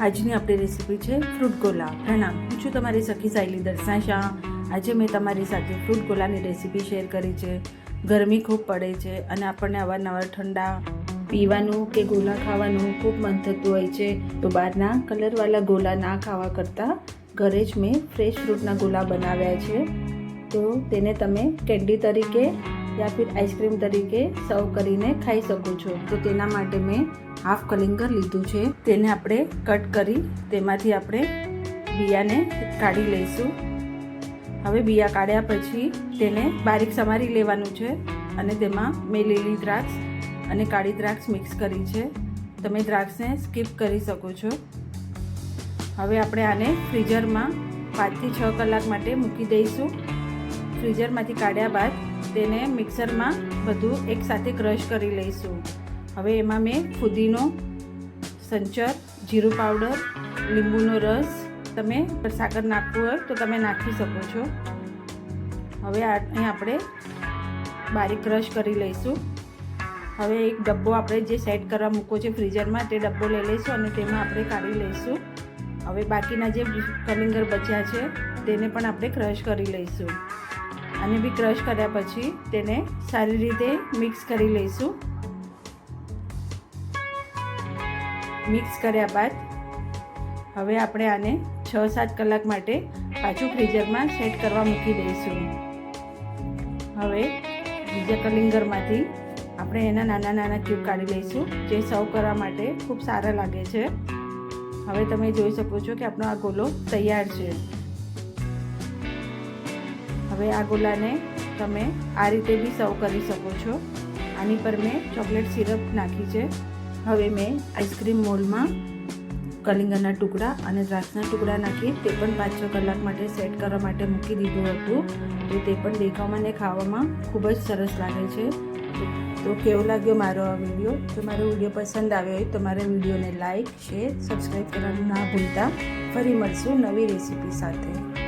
આજની આપણી રેસીપી છે ફ્રૂટ ગોલા પ્રણામ. હું છું તમારી સખી સાયલી દર્શના શાહ, આજે મેં તમારી સાથે ફ્રૂટ ગોલાની રેસીપી શેર કરી છે. ગરમી ખૂબ પડે છે અને આપણને અવારનવાર ઠંડા પીવાનું કે ગોલા ખાવાનું ખૂબ મન થતું હોય છે. તો બહારના કલરવાળા ગોલા ના ખાવા કરતાં ઘરે જ મેં ફ્રેશ ફ્રૂટના ગોલા બનાવ્યા છે. તો તેને તમે કેન્ડી તરીકે યા ફિર આઈસ્ક્રીમ તરીકે સર્વ કરીને ખાઈ શકો છો. તો તેના માટે મેં હાફ કલિંગર લીધું છે. તેને આપણે કટ કરી તેમાંથી આપણે બિયાને કાઢી લઈશું. હવે બિયા કાઢ્યા પછી તેને બારીક સમારી લેવાનું છે અને તેમાં મેં લીલી દ્રાક્ષ અને કાળી દ્રાક્ષ મિક્સ કરી છે. તમે દ્રાક્ષને સ્કીપ કરી શકો છો. હવે આપણે આને ફ્રીઝરમાં પાંચથી છ કલાક માટે મૂકી દઈશું. ફ્રીઝરમાંથી કાઢ્યા બાદ તેને મિક્સરમાં બધું એકસાથે ક્રશ કરી લઈશું. હવે એમાં મેં ફુદીનો સંચર, જીરું પાવડર, લીંબુનો રસ, તમે સાકર નાખવું હોય તો તમે નાખી શકો છો. હવે અહીં આપણે બારીક ક્રશ કરી લઈશું. હવે એક ડબ્બો આપણે જે સેટ કરવા મૂકો છે ફ્રીઝરમાં તે ડબ્બો લઈ લઈશું અને તેમાં આપણે કાઢી લઈશું. હવે બાકીના જે કલિંગર બચ્યા છે તેને પણ આપણે ક્રશ કરી લઈશું. અને બી ક્રશ કર્યા પછી તેને સારી રીતે મિક્સ કરી લઈશું. મિક્સ કર્યા બાદ હવે આપણે આને છ સાત કલાક માટે પાછું ફ્રીઝરમાં સેટ કરવા મૂકી દઈશું. હવે બીજા કલિંગરમાંથી આપણે એના નાના નાના ક્યુબ કાઢી લઈશું, જે સર્વ કરવા માટે ખૂબ સારા લાગે છે. હવે તમે જોઈ શકો છો કે આપણો આ ગોલો તૈયાર છે. હવે આ ગોલાને તમે આ રીતે બી સર્વ કરી શકો છો. આની પર મેં ચોકલેટ સિરપ નાખી છે. હવે મેં આઈસ્ક્રીમ મોલ્ડમાં કલિંગરના ટુકડા અને દ્રાક્ષના ટુકડા નાખી તે પણ પાંચ છ કલાક માટે સેટ કરવા માટે મૂકી દીધું હતું. તો તે પણ દેખાવામાં ને ખાવામાં ખૂબ જ સરસ લાગે છે. તો કેવો લાગ્યો મારો આ વીડિયો? જો મારો વીડિયો પસંદ આવ્યો હોય તો મારા વિડીયોને લાઇક શેર, સબસ્ક્રાઈબ કરવાનું ના ભૂલતા. ફરી મળશું નવી રેસીપી સાથે.